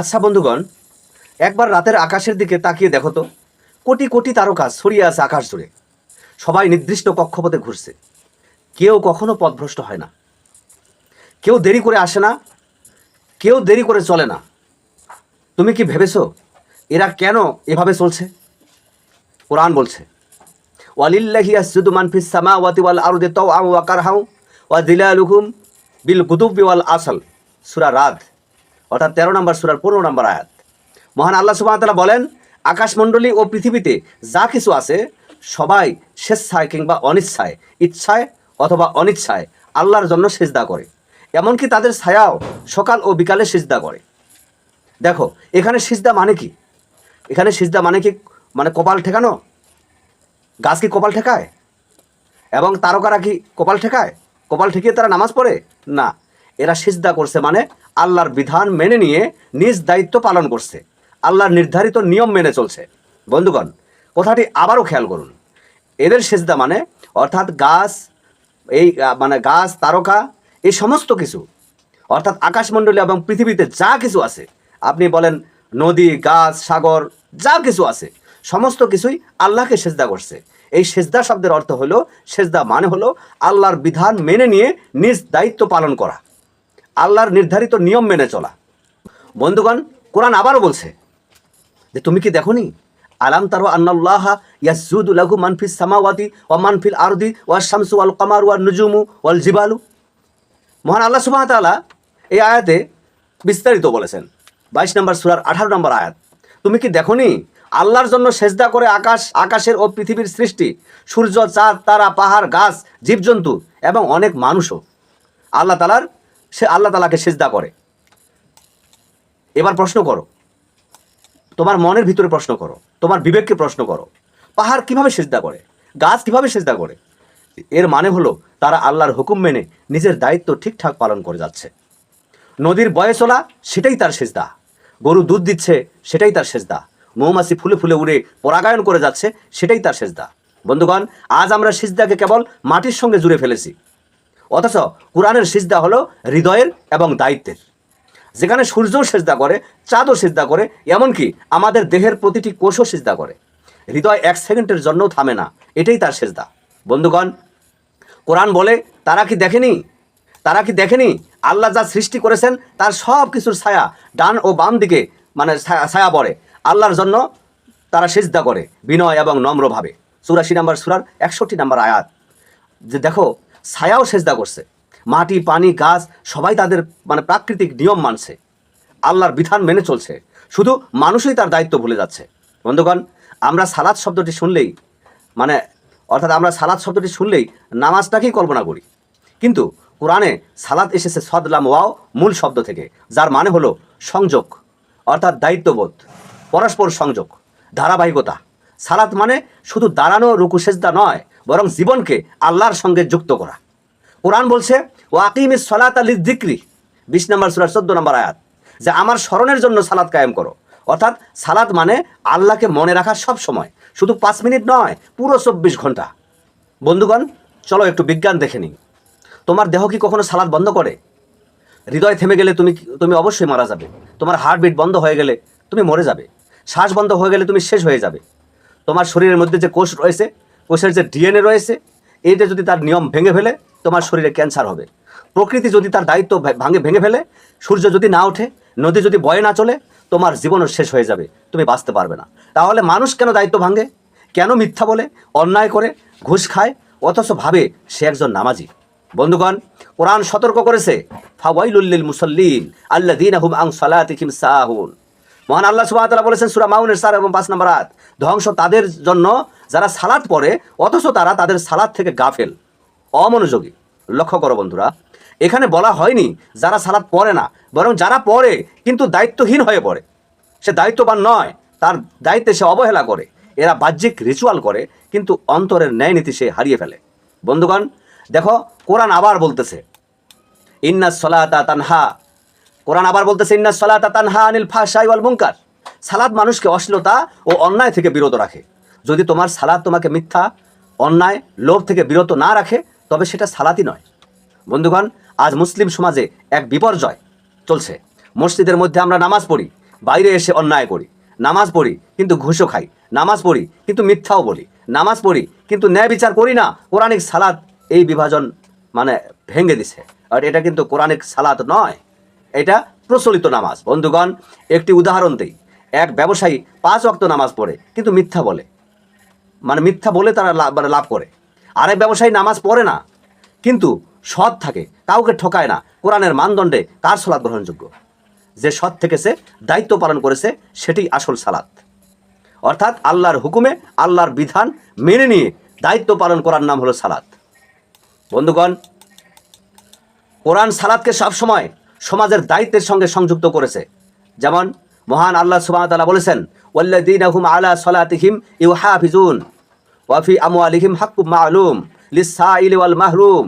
আচ্ছা বন্ধুগণ, একবার রাতের আকাশের দিকে তাকিয়ে দেখো তো। কোটি কোটি তারকা ছড়িয়ে আছে আকাশ জুড়ে। সবাই নির্দিষ্ট কক্ষপথে ঘুরছে। কেউ কখনো পথভ্রষ্ট হয় না। কেউ দেরি করে আসে না, কেউ দেরি করে চলে না। তুমি কি ভেবেছো এরা কেন এভাবে চলছে? কোরআন বলছে, ওয়ালিল্লাহি আসজুদু মান ফিস সামাওয়াতি ওয়াল আরদি তাওআন ওয়া কারহাউ ওয়া বিল কুতুবি ওয়াল আসল। সূরা রাদ। অর্থাৎ তেরো নম্বর সুরার পনেরো নম্বর আয়াত। মহান আল্লাহ তাআলা বলেন, আকাশমণ্ডলী ও পৃথিবীতে যা কিছু আছে, সবাই স্বেচ্ছায় কিংবা অনিচ্ছায়, ইচ্ছায় অথবা অনিচ্ছায় আল্লাহর জন্য সেজদা করে। এমনকি তাদের ছায়াও সকাল ও বিকালে সেজদা করে। দেখো, এখানে সিজদা মানে কি? এখানে সিজদা মানে কি মানে কপাল ঠেকানো? গাছ কি কপাল ঠেকায়? এবং তারকারা কি কপাল ঠেকায়? কপাল ঠেকিয়ে তারা নামাজ পড়ে? না। এরা সিজদা করছে মানে আল্লাহর বিধান মেনে নিয়ে নিজ দায়িত্ব পালন করছে। আল্লাহর নির্ধারিত নিয়ম মেনে চলছে। বন্ধুগণ, কথাটি আবারও খেয়াল করুন। এদের সেজদা মানে অর্থাৎ গাছ, এই মানে গাছ, তারকা, এই সমস্ত কিছু। অর্থাৎ আকাশমণ্ডলী এবং পৃথিবীতে যা কিছু আছে, আপনি বলেন নদী, গাছ, সাগর, যা কিছু আছে, সমস্ত কিছুই আল্লাহকে সেজদা করছে। এই সেজদা শব্দের অর্থ হলো, সেজদা মানে হলো আল্লাহর বিধান মেনে নিয়ে নিজ দায়িত্ব পালন করা। আল্লাহর নির্ধারিত নিয়ম মেনে চলা। বন্ধুগণ, কোরআন আবারও বলছে যে, তুমি কি দেখনি? আলাম তারো আন্নাল্লাহ ইয়াসজুদু লাহু মানফিস সামাওয়াতি ওয়া মানফিল আরদি ওয়া শামসু ওয়াল কামার ওয়া নুজুমু ওয়াল জিবালু? মহান আল্লাহ ওয়া এই আয়াতে বিস্তারিত বলেছেন। বাইশ নম্বর সূরার আঠারো নম্বর আয়াত। তুমি কি দেখনি? আল্লাহর জন্য সেজদা করে আকাশ, আকাশের ও পৃথিবীর সৃষ্টি, সূর্য, চাঁদ, তারা, পাহাড়, গাছ, জীবজন্তু এবং অনেক মানুষও। আল্লাহ তালার সে আল্লাহ তালাকে সেজদা করে। এবার প্রশ্ন করো। তোমার মনের ভিতরে প্রশ্ন করো। তোমার বিবেককে প্রশ্ন করো। পাহাড় কীভাবে সেজদা করে? গাছ কীভাবে সেজদা করে? এর মানে হলো, তারা আল্লাহর হুকুম মেনে নিজের দায়িত্ব ঠিকঠাক পালন করে যাচ্ছে। নদীর বয়ে চলা সেটাই তার সেজদা। গরু দুধ দিচ্ছে, সেটাই তার সেজদা। মৌমাছি ফুলে ফুলে উড়ে পরাগায়ন করে যাচ্ছে, সেটাই তার সেজদা। বন্ধুগণ, আজ আমরা সিজদাকে কেবল মাটির সঙ্গে জুড়ে ফেলেছি। অথচ কোরআনের সিজদা হলো হৃদয়ের এবং দায়িত্বের। যেখানে সূর্যও সেজদা করে, চাঁদও সেজদা করে, এমনকি আমাদের দেহের প্রতিটি কোষও সেজদা করে। হৃদয় এক সেকেন্ডের জন্যও থামে না, এটাই তার সেজদা। বন্ধুগণ, কোরআন বলে, তারা কি দেখেনি? তারা কি দেখেনি? আল্লাহ যা সৃষ্টি করেছেন, তার সব কিছুর ছায়া ডান ও বাম দিকে মানে ছায়া পড়ে। আল্লাহর জন্য তারা সেজদা করে, বিনয় এবং নম্রভাবে। চুরাশি নাম্বার, সুরার একষট্টি নাম্বার আয়াত। যে দেখো ছায়াও সেজদা করছে। মাটি, পানি, গাছ, সবাই তাদের মানে প্রাকৃতিক নিয়ম মানছে। আল্লাহর বিধান মেনে চলছে। শুধু মানুষই তার দায়িত্ব ভুলে যাচ্ছে। বন্ধুগণ, আমরা সালাদ শব্দটি শুনলেই মানে অর্থাৎ আমরা সালাদ শব্দটি শুনলেই নামাজটাকেই কল্পনা করি। কিন্তু কোরআনে সালাদ এসেছে সদলাম ওয়াও মূল শব্দ থেকে, যার মানে হলো সংযোগ, অর্থাৎ দায়িত্ববোধ, পরস্পর সংযোগ, ধারাবাহিকতা। সালাত মানে শুধু দাঁড়ানো, রুকু, সেজদা নয় বরং জীবনকে আল্লাহর সঙ্গে যুক্ত করা। কোরআন বলছে ও আকিমিস সলাত আলী দিক্রি বিশ নম্বর সুরার চোদ্দ নম্বর আয়াত। যে আমার স্মরণের জন্য সালাদ কায়েম করো। অর্থাৎ সালাদ মানে আল্লাহকে মনে রাখা সব সময়। শুধু পাঁচ মিনিট নয়, পুরো চব্বিশ ঘণ্টা। বন্ধুগণ, চলো একটু বিজ্ঞান দেখে নিই। তোমার দেহ কি কখনো সালাদ বন্ধ করে? হৃদয় থেমে গেলে তুমি তুমি অবশ্যই মারা যাবে। তোমার হার্টবিট বন্ধ হয়ে গেলে তুমি মরে যাবে। শ্বাস বন্ধ হয়ে গেলে তুমি শেষ হয়ে যাবে। তোমার শরীরের মধ্যে যে কোষ রয়েছে কোষের যে ডিএনএ রয়েছে, এইটা যদি তার নিয়ম ভেঙে ফেলে, তোমার শরীরে ক্যান্সার হবে। প্রকৃতি যদি তার দায়িত্ব ভাঙে, ভেঙে ফেলে, সূর্য যদি না ওঠে, নদী যদি বয়ে না চলে, তোমার জীবনও শেষ হয়ে যাবে, তুমি বাঁচতে পারবে না। তাহলে মানুষ কেন দায়িত্ব ভাঙে? কেন মিথ্যা বলে, অন্যায় করে, ঘুষ খায়, অথচ ভাবে সে একজন নামাজি? বন্ধুগণ, কোরআন সতর্ক করেছে ফাওয়াইলুল্লিল মুসল্লিন আল্লাযীনা হুম আন সালাতিহিম সাহুন। মহান আল্লাহ তাআলা বলেছেন সূরা মাউনের 4 এবং 5 নম্বর আয়াত, ধ্বংস তাদের জন্য যারা সালাত পড়ে, অথচ তারা তাদের সালাত থেকে গাফেল। অমনোযোগী। লক্ষ্য করো বন্ধুরা, এখানে বলা হয়নি যারা সালাত পড়ে না, বরং যারা পড়ে কিন্তু দায়িত্বহীন হয়ে পড়ে। সে দায়িত্ববান নয়, তার দায়িত্বে সে অবহেলা করে, এরা বাহ্যিক রিচুয়াল করে, কিন্তু অন্তরের ন্যায় নীতি সে হারিয়ে ফেলে। বন্ধুগণ, দেখো, কোরআন আবার বলতেছে ইন্না সলাতা তানহা কোরআন আবার বলতেছে, ইন্না সলাতা তানহা আনিল ফাহশাই ওয়াল মুনকার। সালাদ মানুষকে অশ্লীলতা ও অন্যায় থেকে বিরত রাখে। যদি তোমার সালাদ তোমাকে মিথ্যা, অন্যায়, লোভ থেকে বিরত না রাখে, তবে সেটা সালাতই নয়। বন্ধুগণ, আজ মুসলিম সমাজে এক বিপর্যয় চলছে। মসজিদের মধ্যে আমরা নামাজ পড়ি, বাইরে এসে অন্যায় করি। নামাজ পড়ি, কিন্তু ঘুষও খাই। নামাজ পড়ি, কিন্তু মিথ্যাও বলি। নামাজ পড়ি, কিন্তু ন্যায় বিচার করি না, কোরআনিক সালাদ এই বিভাজন মানে ভেঙে দিছে। আর এটা কিন্তু কোরআনিক সালাদ নয়। এটা প্রচলিত নামাজ। বন্ধুগণ, একটি উদাহরণ দেই। এক ব্যবসায়ী পাঁচ অক্ত নামাজ পড়ে, কিন্তু মিথ্যা বলে। মানে মিথ্যা বলে তারা লাভ মানে লাভ করে। আরেক ব্যবসায়ী নামাজ পড়ে না, কিন্তু সৎ থাকে, কাউকে ঠকায় না। কোরআনের মানদণ্ডে কার সালাদ গ্রহণযোগ্য। যে সৎ থেকে সে দায়িত্ব পালন করেছে, সেটি আসল সালাত। অর্থাৎ আল্লাহর হুকুমে, আল্লাহর বিধান মেনে নিয়ে দায়িত্ব পালন করার নাম হলো সালাত। বন্ধুগণ, কোরআন সালাদকে সবসময় সমাজের দায়িত্বের সঙ্গে সংযুক্ত করেছে। যেমন মহান আল্লাহ সুবাহতাল্লাহ বলেছেন ওয়াল্লাদিন আহুম আলা সলাতিহিম ইউ হাফিজুন ওয়াফি আমু আলিহিম হাক্কুম মালুম লিসা ওয়াল মাহরুম।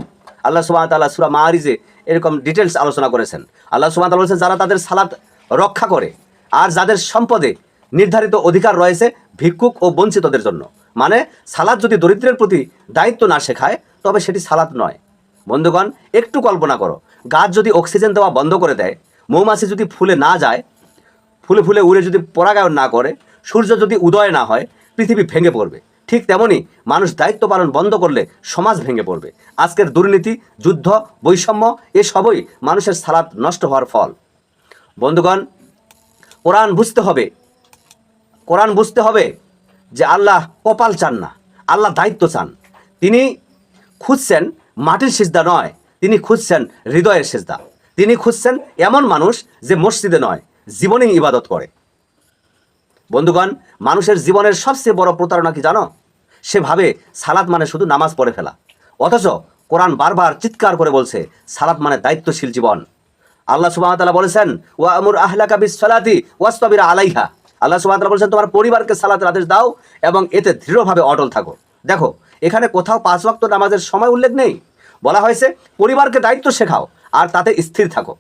আল্লাহ সুবাহতাল্লাহ সুরা মাহারিজে এরকম ডিটেলস আলোচনা করেছেন। আল্লাহ সুবাহতাল্লাহ বলেছেন, যারা তাদের সালাদ রক্ষা করে আর যাদের সম্পদে নির্ধারিত অধিকার রয়েছে, ভিক্ষুক ও বঞ্চিতদের জন্য। মানে সালাদ যদি দরিদ্রের প্রতি দায়িত্ব না শেখায়, তবে সেটি সালাদ নয়। বন্ধুগণ, একটু কল্পনা করো গাছ যদি অক্সিজেন দেওয়া বন্ধ করে দেয়, মৌমাছি যদি ফুলে না যায়, ফুলে ফুলে উড়ে যদি পরাগায়ন না করে, সূর্য যদি উদয় না হয়, পৃথিবী ভেঙে পড়বে। ঠিক তেমনি মানুষ দায়িত্ব পালন বন্ধ করলে সমাজ ভেঙে পড়বে। আজকের দুর্নীতি, যুদ্ধ, বৈষম্য এসবই মানুষের সালাদ নষ্ট হওয়ার ফল। বন্ধুগণ, কোরআন বুঝতে হবে। কোরআন বুঝতে হবে যে আল্লাহ কপাল চান না, আল্লাহ দায়িত্ব চান। তিনি খুঁজছেন মাটির সিজদা নয় তিনি খুঁজছেন হৃদয়ের সিজদা। তিনি খুঁজছেন এমন মানুষ যে মসজিদে নয়, জীবনেই ইবাদত করে। বন্ধুগণ, মানুষের জীবনের সবচেয়ে বড় প্রতারণা কি জানো? সে ভাবে সালাদ মানে শুধু নামাজ পড়ে ফেলা। অথচ কোরআন বারবার চিৎকার করে বলছে সালাদ মানে দায়িত্বশীল জীবন। আল্লাহ সুবাহতাল্লাহ বলেছেন, ওয়া আমুর বিস সালাতি ওয়াস্তবিরা আলাইহা। আল্লাহ সুবাহতাল্লাহ বলেছেন, তোমার পরিবারকে সালাতের আদেশ দাও এবং এতে দৃঢ়ভাবে অটল থাকো। দেখো, এখানে কোথাও পাঁচ ওয়াক্ত নামাজের সময় উল্লেখ নেই? বলা হয়েছে, পরিবারকে দায়িত্ব শেখাও আর তাতে স্থির থাকো।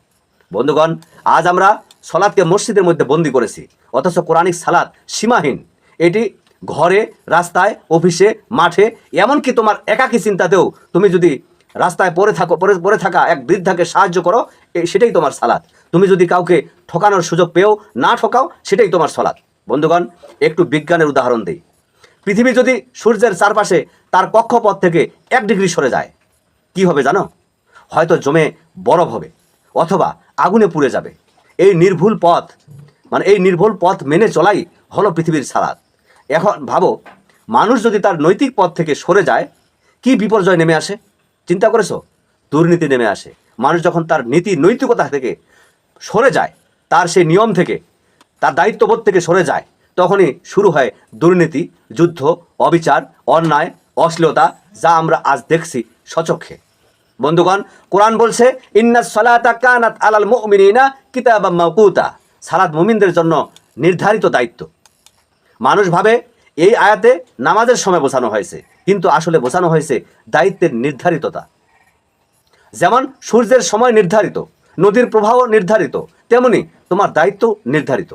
বন্ধুগণ, আজ আমরা সলাদকে মসজিদের মধ্যে বন্দি করেছি, অথচ কোরআনিক সালাদ সীমাহীন। এটি ঘরে, রাস্তায়, অফিসে, মাঠে, এমনকি তোমার একাকী চিন্তাতেও তুমি যদি রাস্তায় পড়ে থাকো পরে পড়ে থাকা এক বৃদ্ধাকে সাহায্য করো সেটাই তোমার সালাদ। তুমি যদি কাউকে ঠকানোর সুযোগ পেও, না ঠকাও, সেটাই তোমার সলাদ। বন্ধুগণ, একটু বিজ্ঞানের উদাহরণ দিই। পৃথিবী যদি সূর্যের চারপাশে তার কক্ষপথ থেকে এক ডিগ্রি সরে যায় কি হবে জানো? হয়তো জমে বরফ হবে, অথবা আগুনে পুড়ে যাবে। এই নির্ভুল পথ মানে এই নির্ভুল পথ মেনে চলাই হলো পৃথিবীর সালাদ এখন ভাবো, মানুষ যদি তার নৈতিক পথ থেকে সরে যায়, কি বিপর্যয় নেমে আসে? চিন্তা করেছ? দুর্নীতি নেমে আসে। মানুষ যখন তার নীতি নৈতিকতা থেকে সরে যায়, তার সেই নিয়ম থেকে, তার দায়িত্ববোধ থেকে সরে যায়, তখনই শুরু হয় দুর্নীতি, যুদ্ধ, অবিচার, অন্যায়, অশ্লীলতা, যা আমরা আজ দেখছি সচক্ষে বন্ধুগণ, কোরআন বলছে, ইন্না সলাতা কানাত আলাল মুমিনিনা কিতাবাম মাওকুতা। সালাত মুমিনদের জন্য নির্ধারিত দায়িত্ব। মানুষ ভাবে, এই আয়াতে নামাজের সময় বোঝানো হয়েছে, কিন্তু আসলে বোঝানো হয়েছে দায়িত্বের নির্ধারিততা। যেমন, সূর্যের সময় নির্ধারিত, নদীর প্রবাহ নির্ধারিত, তেমনি তোমার দায়িত্ব নির্ধারিত।